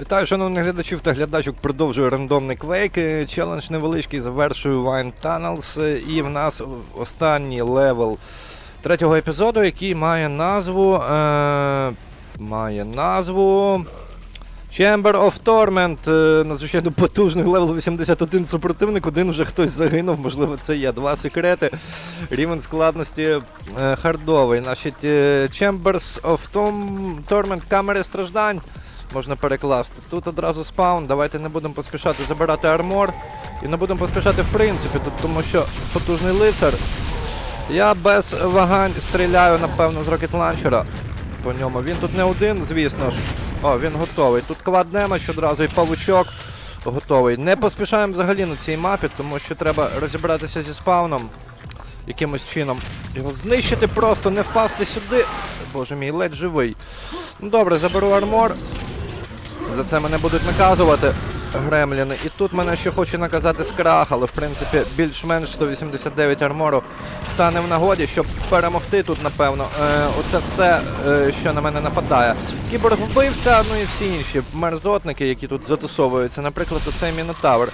Вітаю, шановних глядачів та глядачок. Продовжую рандомний квейк. Е, Челендж невеличкий, завершую Wine Tunnels. е, І в нас останній левел третього епізоду, який має назву. Е, має назву. Chamber of Torment. Е, надзвичайно потужний левел 81 супротивник. Один вже хтось загинув, можливо, це є. Два секрети. Рівень складності хардовий. Значить, Chambers of Torment камери страждань можна перекласти. Тут одразу спаун. Давайте не будемо поспішати забирати армор. І не будемо поспішати в принципі, тут, тому що потужний лицар. Я без вагань стріляю, напевно, з рокет ланчера по ньому. Він тут не один, звісно ж. О, він готовий. Тут квад демедж одразу і павучок готовий. Не поспішаємо взагалі на цій мапі, тому що треба розібратися зі спауном якимось чином. Його знищити просто, не впасти сюди. Боже мій, ледь живий. Ну добре, заберу армор. За це мене будуть наказувати гремліни. І тут мене ще хоче наказати скрах, але в принципі більш-менш 189 армору стане в нагоді, щоб перемогти тут, напевно. Е, оце все, е, що на мене нападає. Кіборг-вбивця, ну і всі інші мерзотники, які тут затусовуються. Наприклад, оцей Мінотавр.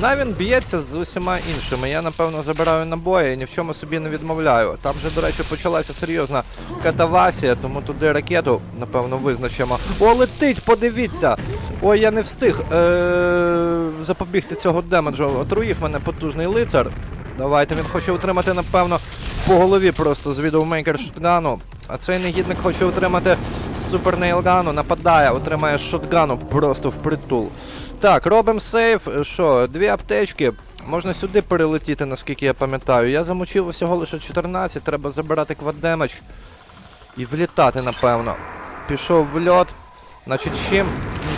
На він б'ється з усіма іншими. Я, напевно, забираю набої і ні в чому собі не відмовляю. Там вже, до речі, почалася серйозна катавасія, тому туди ракету, напевно, визначимо. О, летить, подивіться! Ой, я не встиг е- запобігти цього демеджу. Отруїв мене потужний лицар. Давайте, він хоче отримати, напевно, по голові просто з відеомейкер шотгану. А цей негідник хоче отримати супер нейлгану, нападає, отримає шотгану просто впритул. Так, робимо сейф. Що, дві аптечки. Можна сюди перелетіти, наскільки я пам'ятаю. Я замочив усього лише 14, треба забирати кваддемедж і влітати, напевно. Пішов в льот. Значить, чим?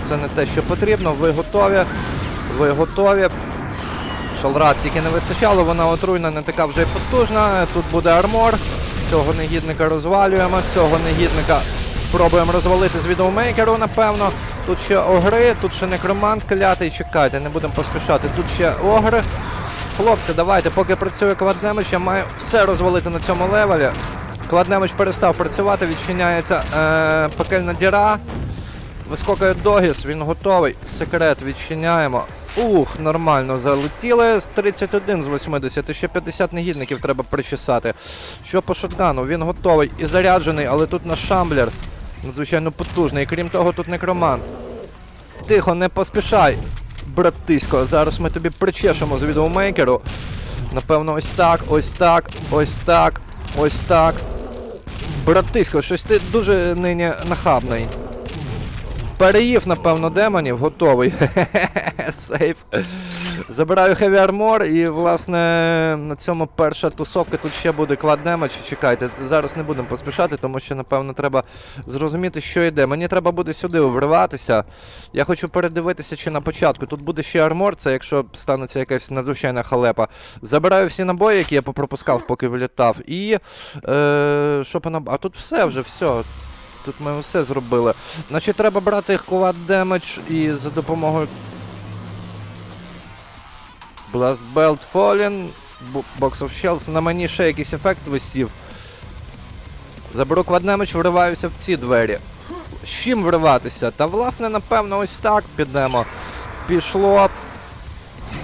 Це не те, що потрібно. Ви готові. Ви готові. Шалрат тільки не вистачало, вона отруйна, не така вже й потужна. Тут буде армор. Цього негідника розвалюємо, цього негідника пробуємо розвалити з відеомейкеру, напевно. Тут ще огри, тут ще некромант клятий. Чекайте, не будемо поспішати. Тут ще огри. Хлопці, давайте, поки працює кваднемич, я маю все розвалити на цьому левелі. Кваднемич перестав працювати, відчиняється е, пекельна діра. Вискокує Догіс, він готовий. Секрет відчиняємо. Ух, нормально залетіли. З 31 з 80. Ще 50 негідників треба причесати. Що по шотгану? Він готовий і заряджений, але тут наш шамблер. Надзвичайно потужний. І крім того, тут некромант. Тихо, не поспішай, братисько. Зараз ми тобі причешемо з відеомейкеру. Напевно, ось так, ось так, ось так, ось так. Братисько, щось ти дуже нині нахабний. Переїв, напевно, демонів, готовий. Сейф. Забираю Heavy Armor і, власне, на цьому перша тусовка тут ще буде квад. Чекайте, зараз не будемо поспішати, тому що, напевно, треба зрозуміти, що йде. Мені треба буде сюди вриватися. Я хочу передивитися, чи на початку. Тут буде ще армор, це якщо станеться якась надзвичайна халепа. Забираю всі набої, які я попропускав, поки вилітав. І. Е, що по. А тут все вже, все. Тут ми все зробили. Значить, треба брати квад демедж і за допомогою. Blast Belt Fallen, Box of Shells. На мені ще якийсь ефект висів. Заберу квад демедж, вриваюся в ці двері. З чим вриватися? Та власне, напевно, ось так підемо. Пішло.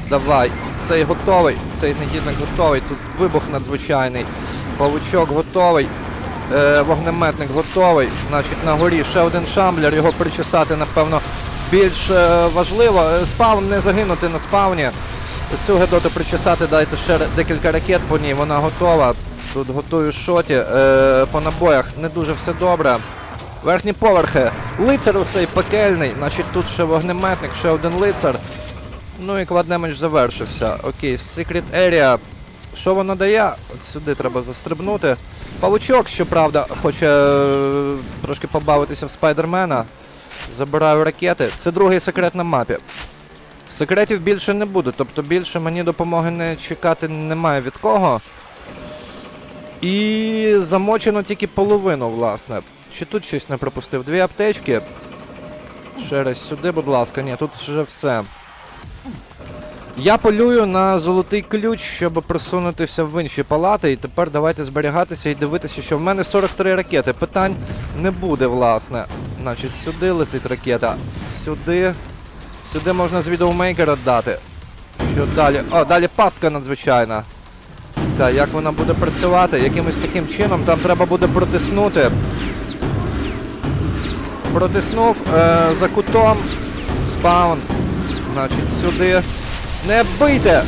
Давай. Цей готовий, цей негідник готовий. Тут вибух надзвичайний. Павучок готовий. Е, вогнеметник готовий. Значить, на горі ще один шамблер, його причесати, напевно, більш е, важливо. Е, Спаун не загинути на спавні. Цю гедоту причесати, дайте ще декілька ракет по ній, вона готова. Тут готую шоті. По набоях не дуже все добре. Верхні поверхи. Лицар оцей пекельний. Значить, тут ще вогнеметник, ще один лицар. Ну і кваднемедж завершився. Окей, Secret Area. Що воно дає? От сюди треба застрибнути. Павучок, щоправда, хоче е, трошки побавитися в спайдермена. Забираю ракети. Це другий секрет на мапі. Секретів більше не буде, тобто більше мені допомоги не чекати немає від кого. І замочено тільки половину, власне. Чи тут щось не пропустив? Дві аптечки. Ще раз сюди, будь ласка. Ні, тут вже все. Я полюю на золотий ключ, щоб просунутися в інші палати. І тепер давайте зберігатися і дивитися, що в мене 43 ракети. Питань не буде, власне. Значить, сюди летить ракета, сюди. Сюди можна з відеомейкера дати. Що далі? О, далі пастка надзвичайна. Так, як вона буде працювати? Якимось таким чином там треба буде протиснути. Протиснув е, за кутом. Спаун. Значить, сюди. Не бийте!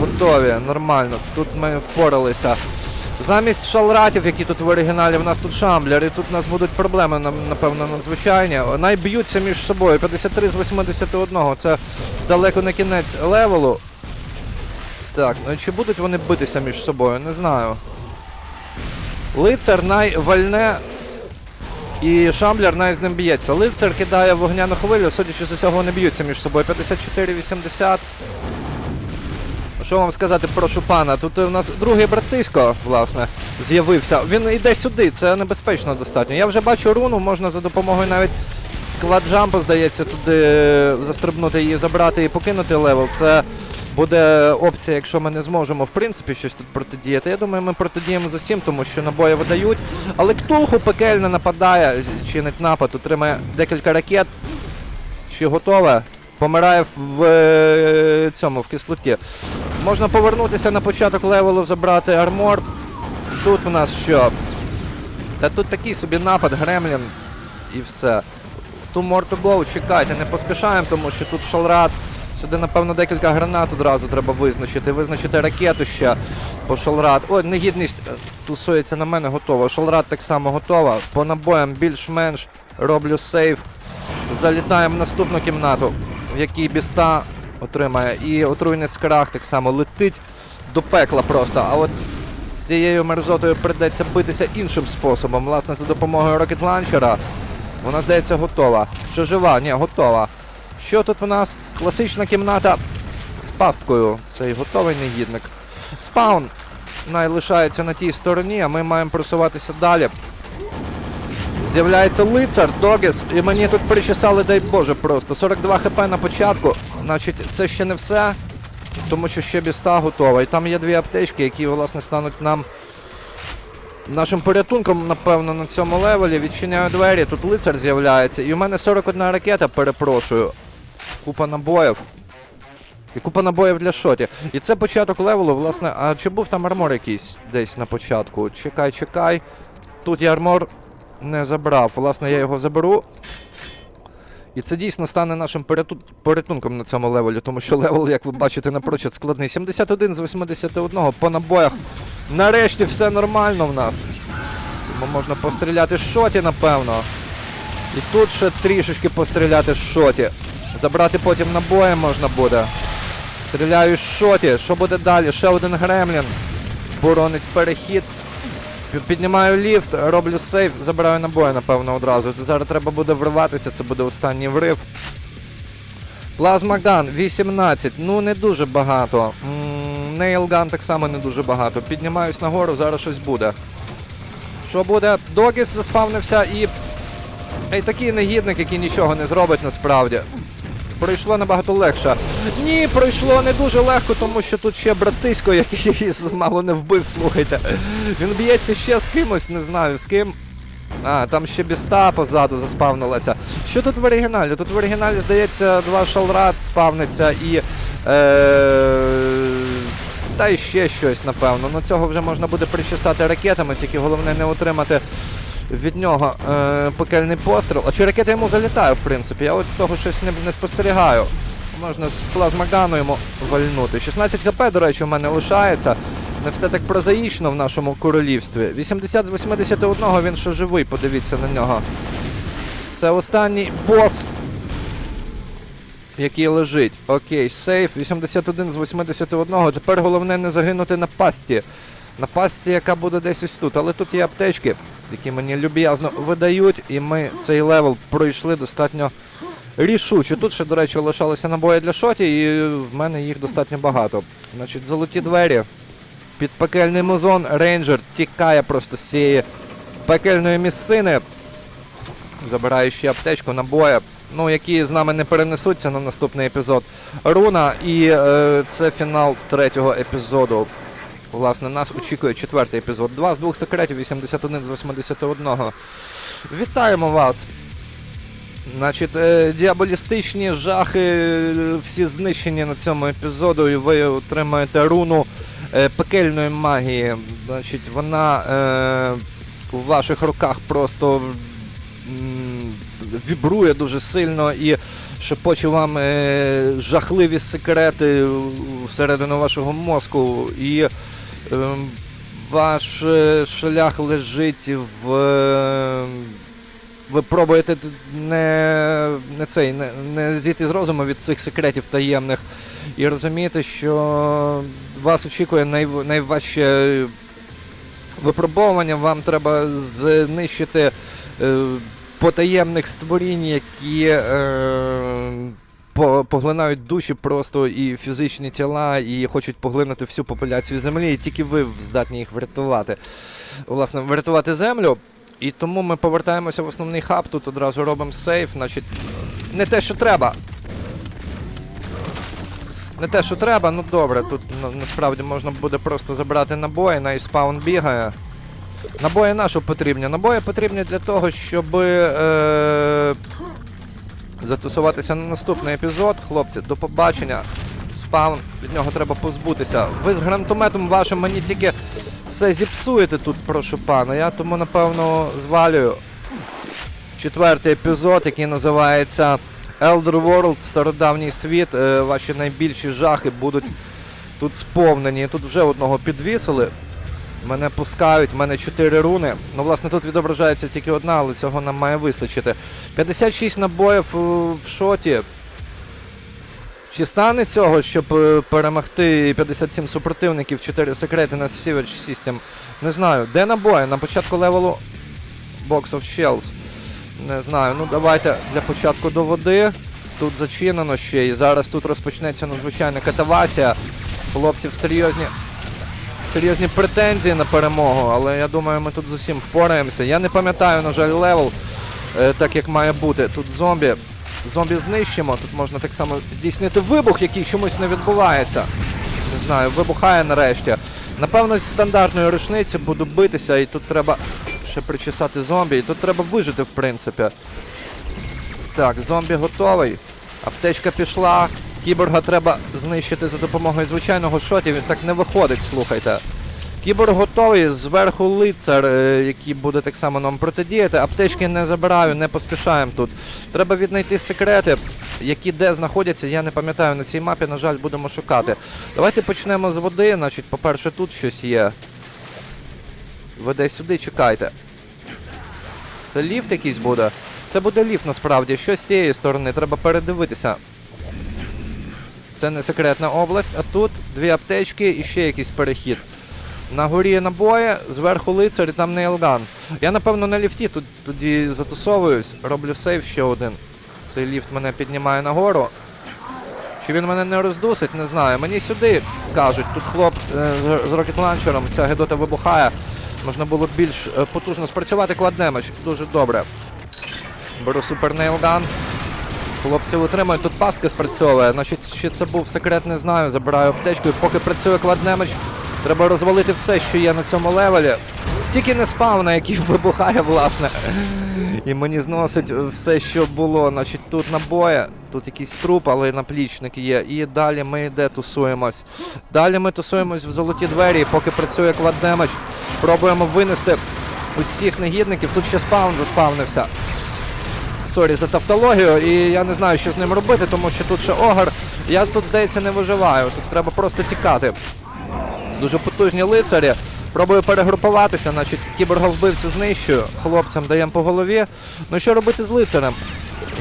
Готові, нормально. Тут ми впоралися. Замість шалратів, які тут в оригіналі, в нас тут шамблери, тут у нас будуть проблеми, напевно, надзвичайні. Най б'ються між собою. 53 з 81. Це далеко не кінець левелу. Так, ну чи будуть вони битися між собою? Не знаю. Лицар найвальне і Шамблер най з ним б'ється. Лицар кидає вогняну хвилю, судячи з усього, вони б'ються між собою. 54-80. Що вам сказати про Шупана? Тут у нас другий братисько, власне, з'явився. Він йде сюди, це небезпечно достатньо. Я вже бачу руну, можна за допомогою навіть кваджампу, здається, туди застрибнути її, забрати і покинути левел. Це буде опція, якщо ми не зможемо в принципі щось тут протидіяти. Я думаю, ми протидіємо за 7, тому що набої видають. Але Ктулху пекельно нападає, чинить напад, отримає декілька ракет. Чи готове? Помирає в е, цьому в кислоті. Можна повернутися на початок левелу, забрати армор. Тут у нас що? Та тут такий собі напад, гремлін і все. Ту мортоблоу, чекайте, не поспішаємо, тому що тут шалрат. Сюди, напевно, декілька гранат одразу треба визначити. Визначити ракету ще по шалрат. Ой, негідність е, тусується на мене готова. Шалрат так само готова. По набоям більш-менш роблю сейф. Залітаємо в наступну кімнату, в якій біста отримає. І отруйний скрах так само летить до пекла просто. А от з цією мерзотою придеться битися іншим способом. Власне, за допомогою рокет ланчера. Вона, здається, готова. Що жива? Ні, готова. Що тут у нас? Класична кімната з пасткою. Цей готовий негідник. Спаун лишається на тій стороні, а ми маємо просуватися далі. З'являється лицар, Догіс, і мені тут причесали, дай Боже, просто. 42 хп на початку. Значить, це ще не все, тому що ще біста готова. І там є дві аптечки, які, власне, стануть нам нашим порятунком, напевно, на цьому левелі. Відчиняю двері, тут лицар з'являється. І у мене 41 ракета, перепрошую. Купа набоїв. І купа набоїв для шоті. І це початок левелу, власне. А чи був там армор якийсь десь на початку? Чекай, чекай. Тут я армор не забрав. Власне, я його заберу. І це дійсно стане нашим порятунком на цьому левелі, тому що левел, як ви бачите, напрочуд складний. 71 з 81 по набоях. Нарешті все нормально в нас. Тому можна постріляти з шоті, напевно. І тут ще трішечки постріляти з шоті. Забрати потім набої можна буде. Стріляю з шоті. Що буде далі? Ще один гремлін. Боронить перехід. Піднімаю ліфт, роблю сейф, забираю набої, напевно, одразу. Зараз треба буде вриватися, це буде останній врив. Плазмаган 18, ну не дуже багато. Нейлган так само не дуже багато. Піднімаюсь нагору, зараз щось буде. Що буде? Догіс заспавнився і. І такий негідник, який нічого не зробить насправді. Пройшло набагато легше. Ні, пройшло не дуже легко, тому що тут ще братисько, який мало не вбив, слухайте. Він б'ється ще з кимось, не знаю з ким. А, там ще біста позаду заспавнилася. Що тут в оригіналі? Тут в оригіналі, здається, два шалрат спавниться і. Е... Та й ще щось, напевно. Ну цього вже можна буде причесати ракетами, тільки головне не отримати від нього е, пекельний постріл. А чи ракета йому залітає, в принципі? Я от того щось не, не спостерігаю. Можна з плазмагану йому вальнути. 16 хп, до речі, у мене лишається. Не все так прозаїчно в нашому королівстві. 80 з 81 він ще живий, подивіться на нього. Це останній бос, який лежить. Окей, сейф. 81 з 81. Тепер головне не загинути на пасті. На пастці, яка буде десь ось тут. Але тут є аптечки, які мені люб'язно видають, і ми цей левел пройшли достатньо рішуче. Тут ще, до речі, лишалися набої для шоті, і в мене їх достатньо багато. Значить, золоті двері. Під пекельний музон рейнджер тікає просто з цієї пекельної місцини. Забираю ще аптечку, набої, ну, які з нами не перенесуться на наступний епізод. Руна, і е, це фінал третього епізоду. Власне, нас очікує четвертий епізод. Два з двох секретів, 81 з 81. Вітаємо вас! Значить, е, діаболістичні жахи всі знищені на цьому епізоду, і ви отримаєте руну е, пекельної магії. Значить, вона е, у ваших руках просто вібрує дуже сильно і шепоче вам е, жахливі секрети всередину вашого мозку. І ваш е, шлях лежить в. е, ви пробуєте не, не цей, не, не зійти з розуму від цих секретів таємних і розумієте, що вас очікує найв, найважче випробовування, вам треба знищити е, потаємних створінь, які е, поглинають душі просто і фізичні тіла, і хочуть поглинути всю популяцію землі, і тільки ви здатні їх врятувати. Власне, врятувати землю. І тому ми повертаємося в основний хаб, тут одразу робимо сейф, значить, не те, що треба. Не те, що треба, ну добре, тут на- насправді можна буде просто забрати набої, на спаун бігає. Набої на потрібні? Набої потрібні для того, щоб е- затусуватися на наступний епізод. Хлопці, до побачення. Спаун, від нього треба позбутися. Ви з гранатометом вашим мені тільки все зіпсуєте тут, прошу пана. Я тому, напевно, звалюю в четвертий епізод, який називається Elder World, стародавній світ. Е, ваші найбільші жахи будуть тут сповнені. Тут вже одного підвісили. Мене пускають, в мене 4 руни. Ну, власне, тут відображається тільки одна, але цього нам має вистачити. 56 набоїв е, в шоті. Чи стане цього, щоб е, перемогти 57 супротивників, 4 секрети на Savage System? Не знаю. Де набої? На початку левелу Box of Shells. Не знаю. Ну давайте для початку до води. Тут зачинено ще і зараз тут розпочнеться надзвичайна катавасія. Хлопців серйозні. Серйозні претензії на перемогу, але я думаю, ми тут з усім впораємося. Я не пам'ятаю, на жаль, левел, е, так як має бути. Тут зомбі. Зомбі знищимо. Тут можна так само здійснити вибух, який чомусь не відбувається. Не знаю, вибухає нарешті. Напевно, з стандартної рушниці буду битися, і тут треба ще причесати зомбі. І тут треба вижити, в принципі. Так, зомбі готовий. Аптечка пішла. Кіборга треба знищити за допомогою звичайного шотів. Він так не виходить, слухайте. Кіборг готовий, зверху лицар, е, який буде так само нам протидіяти. Аптечки не забираю, не поспішаємо тут. Треба віднайти секрети, які де знаходяться, я не пам'ятаю на цій мапі, на жаль, будемо шукати. Давайте почнемо з води. Значить, по-перше, тут щось є. Ви десь сюди чекайте. Це ліфт якийсь буде? Це буде ліфт насправді. Що з цієї сторони? Треба передивитися. Це не секретна область, а тут дві аптечки і ще якийсь перехід. На горі набої, зверху лицар і там нейлган. Я напевно на ліфті тут тоді затусовуюсь, роблю сейв ще один. Цей ліфт мене піднімає нагору. Чи він мене не роздусить, не знаю. Мені сюди кажуть, тут хлоп е, з- рокет-ланчером, ця гедота вибухає. Можна було більш е, потужно спрацювати кладнемедж. Дуже добре. Беру супер нейлган. Хлопці витримують, тут пастка спрацьовує. Значить, чи це був секрет, не знаю. Забираю аптечку. І поки працює кладнемедж, треба розвалити все, що є на цьому левелі. Тільки не спавна, який вибухає, власне. І мені зносить все, що було. Значить, тут набої, тут якийсь труп, але наплічник є. І далі ми де тусуємось. Далі ми тусуємось в золоті двері, поки працює кладнемедж, пробуємо винести усіх негідників. Тут ще спаун заспавнився. Сорі за тавтологію, і я не знаю, що з ним робити, тому що тут ще огар. Я тут, здається, не виживаю. Тут треба просто тікати. Дуже потужні лицарі. Пробую перегрупуватися, значить кіборговбивцю знищую, хлопцям даємо по голові. Ну що робити з лицарем,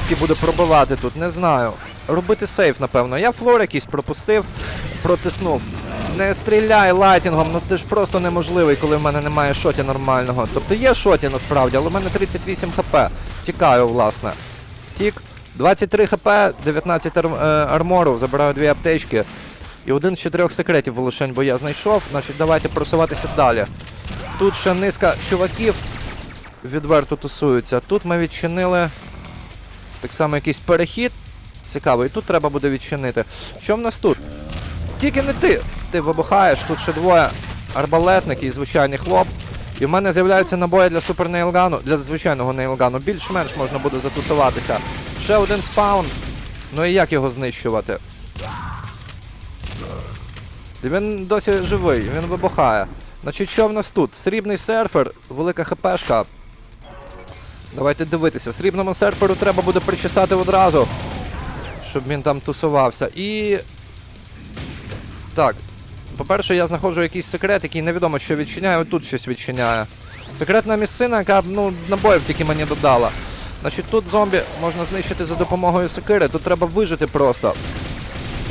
який буде пробивати тут, не знаю. Робити сейф, напевно. Я флор якийсь пропустив, протиснув. Не стріляй лайтінгом, ну ти ж просто неможливий, коли в мене немає шоті нормального. Тобто є шоті насправді, але в мене 38 хп. Тікаю, власне. Втік. 23 хп, 19 ар- е, армору, забираю дві аптечки. І один з чотирьох секретів волошень, бо я знайшов. Значить, давайте просуватися далі. Тут ще низка чуваків відверто тусуються. Тут ми відчинили так само якийсь перехід. Цікаво, і тут треба буде відчинити. Що в нас тут? Тільки не ти! Ти вибухаєш, тут ще двоє арбалетники і звичайний хлоп. І в мене з'являються набої для супер нейлгану, для звичайного нейлгану. Більш-менш можна буде затусуватися. Ще один спаун. Ну і як його знищувати? Він досі живий, він вибухає. Значить, що в нас тут? Срібний серфер, велика хпшка. Давайте дивитися. Срібному серферу треба буде причесати одразу, щоб він там тусувався. І. Так. По-перше, я знаходжу якийсь секрет, який невідомо що відчиняє, тут щось відчиняє. Секретна місцина, яка ну, набоїв тільки мені додала. Значить, тут зомбі можна знищити за допомогою секири, тут треба вижити просто.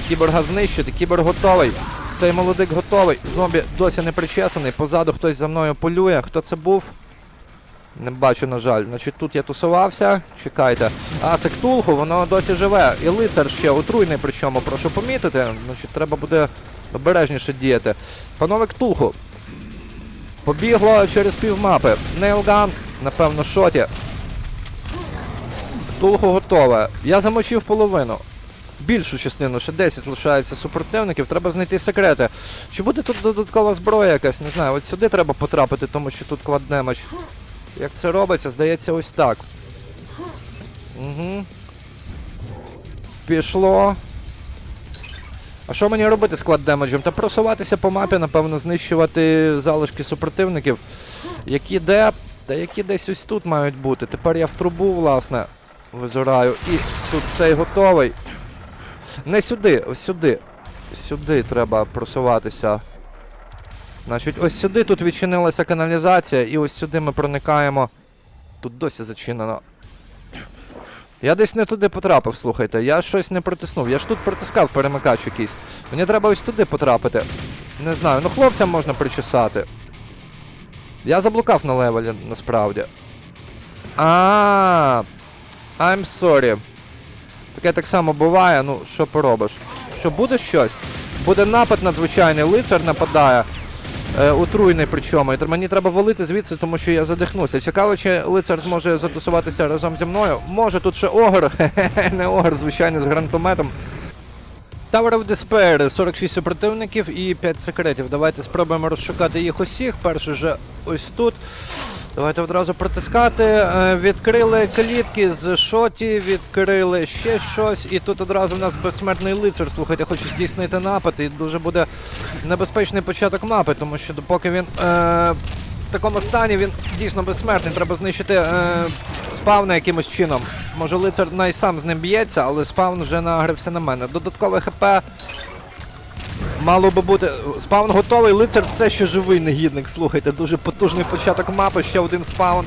Кіборга знищити, кіборг готовий. Цей молодик готовий. Зомбі досі не причесаний. Позаду хтось за мною полює. Хто це був? Не бачу, на жаль. Значить, тут я тусувався. Чекайте. А, це ктулху, воно досі живе. І лицар ще отруйний, причому, прошу помітити. Значить, треба буде обережніше діяти. Панове ктулху. Побігло через півмапи. Нейлган, напевно, шоті. Ктулху готове. Я замочив половину. Більшу частину, ще 10 лишається супротивників, треба знайти секрети. Чи буде тут додаткова зброя якась? Не знаю, от сюди треба потрапити, тому що тут кваддемедж. Як це робиться? Здається, ось так. Угу. Пішло. А що мені робити з кваддемеджем? Та просуватися по мапі, напевно, знищувати залишки супротивників. Які де, та які десь ось тут мають бути. Тепер я в трубу, власне, визираю. І тут цей готовий. Не сюди, ось сюди. Сюди треба просуватися. Значить, ось сюди тут відчинилася каналізація, і ось сюди ми проникаємо. Тут досі зачинено. Я десь не туди потрапив, слухайте. Я щось не протиснув. Я ж тут протискав перемикач якийсь. Мені треба ось туди потрапити. Не знаю, ну хлопцям можна причесати. Я заблукав на левелі, насправді. А, I'm sorry. Таке так само буває, ну що поробиш. Що буде щось? Буде напад надзвичайний, лицар нападає. Е, отруйний причому. І мені треба валити звідси, тому що я задихнуся. Цікаво, чи лицар зможе затусуватися разом зі мною. Може тут ще огр, не огр, звичайно, з гранатометом. Tower of Despair, 46 супротивників і 5 секретів. Давайте спробуємо розшукати їх усіх. Перший вже ось тут. Давайте одразу протискати. Е, Відкрили клітки з шоті, відкрили ще щось, і тут одразу в нас безсмертний лицар. Слухайте, хочу здійснити напад, і дуже буде небезпечний початок мапи, тому що допоки він е, в такому стані, він дійсно безсмертний. Треба знищити е, спавна якимось чином. Може лицар най сам з ним б'ється, але спавн вже нагрився на мене. Додаткове ХП. Мало би бути. Спаун готовий, лицар все ще живий негідник. Слухайте, дуже потужний початок мапи, ще один спаун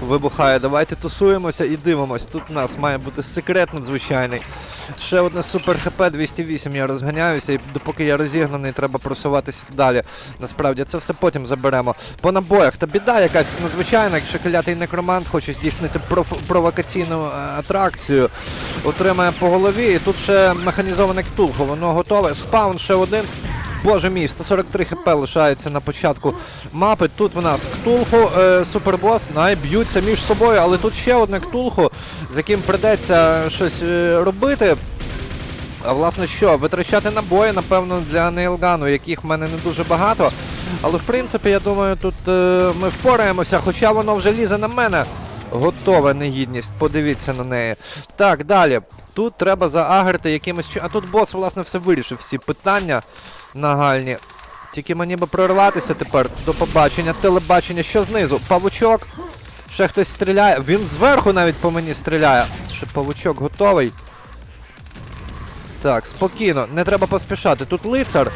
вибухає. Давайте тусуємося і дивимось. Тут у нас має бути секрет надзвичайний. Ще одне супер ХП 208 я розганяюся, і допоки я розігнаний, треба просуватися далі. Насправді це все потім заберемо. По набоях та біда якась надзвичайна, якщо клятий некромант хоче здійснити провокаційну е, атракцію, отримає по голові. І тут ще механізоване ктулху, воно готове. Спаун ще один. Боже мій, 143 хп лишається на початку мапи. Тут в нас ктулху, е, супербос, найб'ються між собою, але тут ще одне ктулху, з яким придеться щось е, робити. А власне що, витрачати набої, напевно, для нейлгану, яких в мене не дуже багато. Але в принципі, я думаю, тут е, ми впораємося, хоча воно вже лізе на мене. Готова негідність, подивіться на неї. Так, далі. Тут треба заагрити якимось чи- А тут бос, власне, все вирішив, всі питання нагальні. Тільки мені би прорватися тепер до побачення, телебачення, що знизу? Павучок. Ще хтось стріляє. Він зверху навіть по мені стріляє. Ще павучок готовий. Так, спокійно, не треба поспішати. Тут лицар.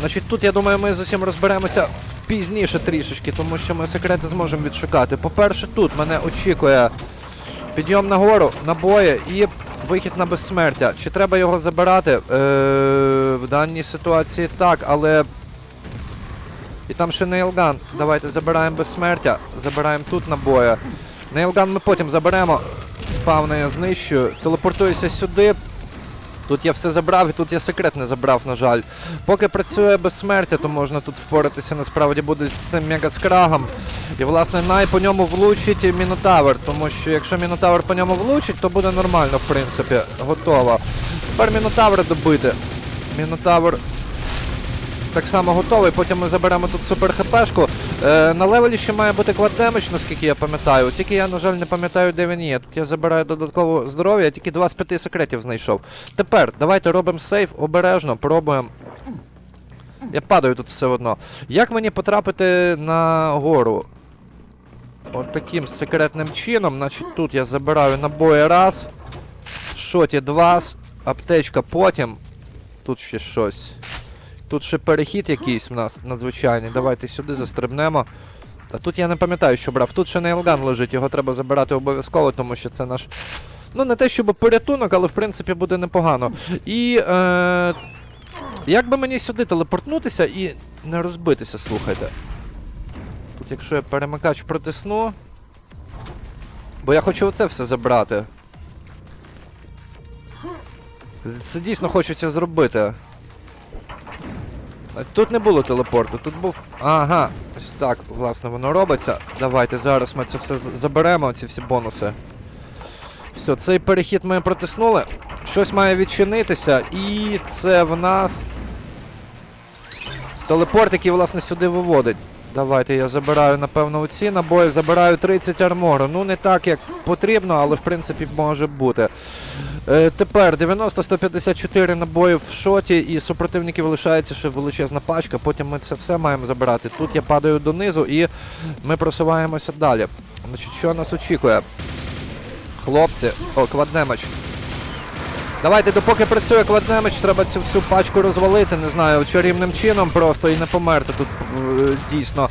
Значить, тут, я думаю, ми з усім розберемося пізніше трішечки, тому що ми секрети зможемо відшукати. По-перше, тут мене очікує підйом нагору, набої і вихід на безсмертя. Чи треба його забирати? Е, в даній ситуації так, але. І там ще нейлган. Давайте забираємо безсмертя. Забираємо тут набої. Нейлган ми потім заберемо. Спавна я знищую. Телепортуюся сюди. Тут я все забрав і тут я секрет не забрав, на жаль. Поки працює безсмертя, то можна тут впоратися насправді буде з цим мегаскрагом. І власне най по ньому влучить Мінотавр, тому що якщо Мінотавр по ньому влучить, то буде нормально, в принципі. Готово. Тепер Мінотавра добити. Мінотавр так само готовий. Потім ми заберемо тут супер хпшку. Е, на левелі ще має бути кваддемедж, наскільки я пам'ятаю. Тільки я, на жаль, не пам'ятаю, де він є. Тут я забираю додатково здоров'я, тільки 2 з 5 секретів знайшов. Тепер давайте робимо сейф обережно, пробуємо. Я падаю тут все одно. Як мені потрапити на гору? От таким секретним чином, значить тут я забираю набої раз, шоті два, аптечка потім. Тут ще щось. Тут ще перехід якийсь в нас надзвичайний. Давайте сюди застрибнемо. А тут я не пам'ятаю, що брав. Тут ще нейлган лежить, його треба забирати обов'язково, тому що це наш. Ну, не те, щоб порятунок, але в принципі буде непогано. І. Е... Як би мені сюди телепортнутися і не розбитися, слухайте. Тут, якщо я перемикач протисну. Бо я хочу оце все забрати. Це дійсно хочеться зробити. Тут не було телепорту, тут був. Ага, ось так, власне, воно робиться. Давайте зараз ми це все заберемо, ці всі бонуси. Все, цей перехід ми протиснули. Щось має відчинитися, і це в нас. Телепорт, який, власне, сюди виводить. Давайте я забираю, напевно, оці набої, забираю 30 армору. Ну, не так, як потрібно, але в принципі може бути. Е, тепер 90-154 набоїв в шоті, і супротивників лишається ще величезна пачка. Потім ми це все маємо забирати. Тут я падаю донизу і ми просуваємося далі. Значить, що нас очікує? Хлопці, о, кваднемач. Давайте, допоки працює кладнемич, треба цю всю пачку розвалити, не знаю, чарівним чином просто і не померти. Тут е, дійсно.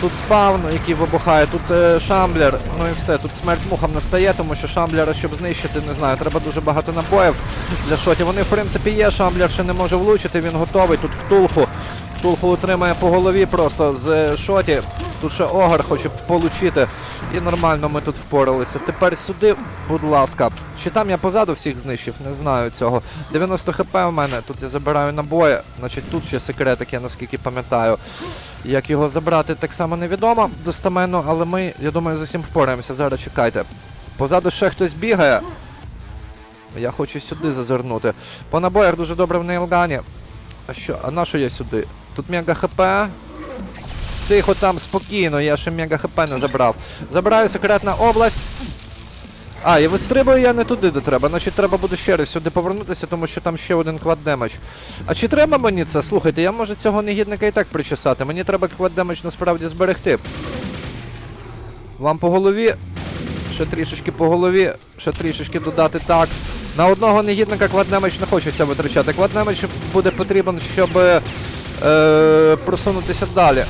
Тут спавн, який вибухає, тут е, шамблер, ну і все, тут смерть мухам настає, тому що шамблера, щоб знищити, не знаю, треба дуже багато набоїв для шотів. Вони, в принципі, є, шамблер ще не може влучити, він готовий, тут ктулху. Ктулху отримає по голові просто з шоті. Тут ще огар хоче получити. І нормально ми тут впоралися. Тепер сюди, будь ласка. Чи там я позаду всіх знищив, не знаю цього. 90 хп в мене, тут я забираю набої. Значить, тут ще секретик, я наскільки пам'ятаю. Як його забрати, так само невідомо достеменно, але ми, я думаю, з усім впораємося. Зараз чекайте. Позаду ще хтось бігає. Я хочу сюди зазирнути. По набоях дуже добре в нейлгані. А що? А на що я сюди? Тут мега хп. Тихо там, спокійно, я ще мега хп не забрав. Забираю секретна область. А, і вистрибую я не туди, де треба. Значить, треба буде ще раз сюди повернутися, тому що там ще один кваддемедж. А чи треба мені це? Слухайте, я можу цього негідника і так причесати. Мені треба кваддемедж насправді зберегти. Вам по голові. Ще трішечки по голові, ще трішечки додати так. На одного негідника кваднемедж не хочеться витрачати. Кваднемедж буде потрібен, щоб е, просунутися далі.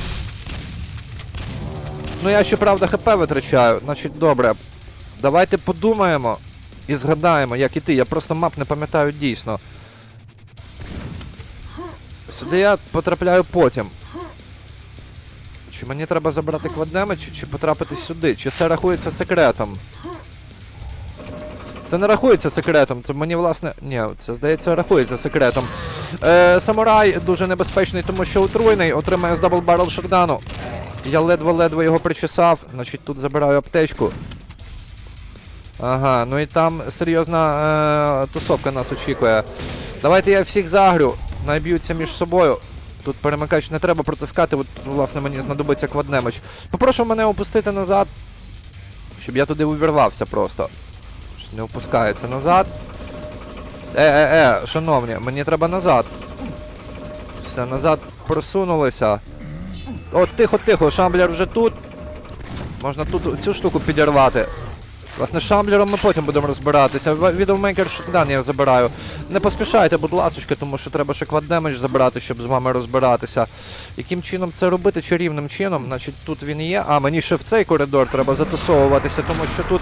Ну я щоправда ХП витрачаю, значить добре. Давайте подумаємо і згадаємо, як іти. Я просто мап не пам'ятаю дійсно. Сюди я потрапляю потім. Чи мені треба забрати кваднемедж, чи, чи потрапити сюди? Чи це рахується секретом? Це не рахується секретом, то мені власне. Ні, це здається рахується секретом. Е, самурай дуже небезпечний, тому що отруйний, отримає з дабл баррел шотгану. Я ледве-ледве його причесав, значить тут забираю аптечку. Ага, ну і там серйозна е, тусовка нас очікує. Давайте я всіх загрю, найб'ються між собою. Тут перемикач не треба протискати, от власне мені знадобиться кваднемич. Попрошу мене опустити назад, щоб я туди увірвався просто. Не опускається назад. Е-е-е, шановні, мені треба назад. Все, назад просунулися. От, тихо-тихо, шамблер вже тут. Можна тут цю штуку підірвати. Власне, шамблером ми потім будемо розбиратися. Відеомейкер шотган я забираю. Не поспішайте, будь ласочка, тому що треба ще кваддемедж забирати, щоб з вами розбиратися. Яким чином це робити? Чарівним чином. Значить, тут він є. А, мені ще в цей коридор треба затусовуватися, тому що тут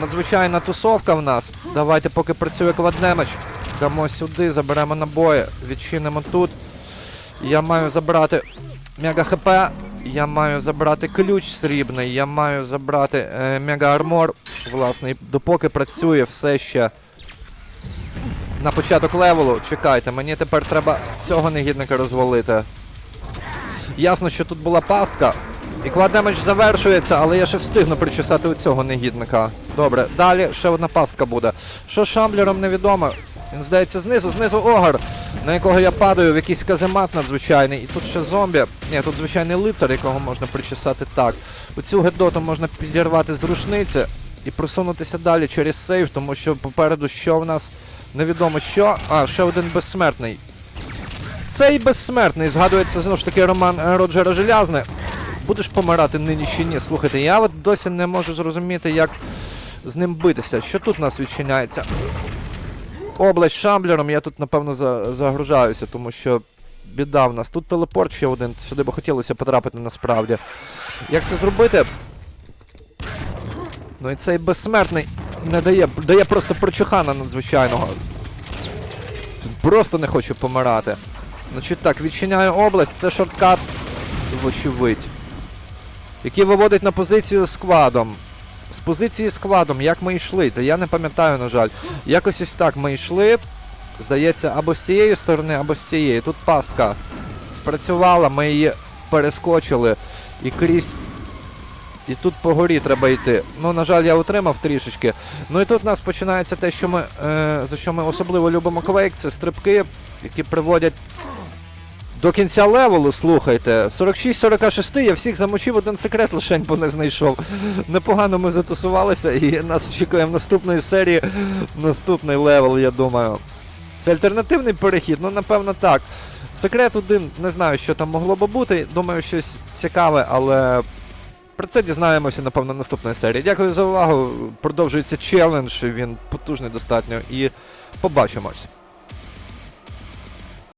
надзвичайна тусовка в нас. Давайте, поки працює кваддемедж. Дамо сюди, заберемо набої, відчинимо тут. Я маю забрати мега хп. Я маю забрати ключ срібний, я маю забрати е, мега армор, власне, і допоки працює все ще на початок левелу. Чекайте, мені тепер треба цього негідника розвалити. Ясно, що тут була пастка. І квадемедж завершується, але я ще встигну причесати у цього негідника. Добре, далі ще одна пастка буде. Що з шамблером невідомо. Він здається знизу, знизу огар. на якого я падаю в якийсь каземат надзвичайний. І тут ще зомбі. Ні, тут звичайний лицар, якого можна причесати так. Оцю гедоту можна підірвати з рушниці і просунутися далі через сейф, тому що попереду що в нас невідомо що. А, ще один безсмертний. Цей безсмертний згадується знову ж таки роман Роджера Желязне. Будеш помирати нині чи ні? Слухайте, я от досі не можу зрозуміти, як з ним битися. Що тут у нас відчиняється? Область шамблером, я тут, напевно, за, загружаюся, тому що біда в нас. Тут телепорт ще один, сюди би хотілося потрапити насправді. Як це зробити? Ну і цей безсмертний не дає, дає просто прочухана надзвичайного. Просто не хочу помирати. Значить так, відчиняю область, це шорткат, вочевидь. Який виводить на позицію сквадом. З позиції сквадом, як ми йшли, та я не пам'ятаю, на жаль. Якось ось так ми йшли. Здається, або з цієї сторони, або з цієї. Тут пастка спрацювала, ми її перескочили. І крізь. І тут по горі треба йти. Ну, на жаль, я отримав трішечки. Ну і тут у нас починається те, що ми, е, за що ми особливо любимо квейк, це стрибки, які приводять до кінця левелу, слухайте. 46-46 я всіх замочив, один секрет лишень по них знайшов. Непогано ми затусувалися і нас очікує в наступної серії наступний левел, я думаю. Це альтернативний перехід, ну напевно так. Секрет один, не знаю, що там могло би бути. Думаю, щось цікаве, але про це дізнаємося, напевно, наступної серії. Дякую за увагу. Продовжується челендж, він потужний достатньо. І побачимось.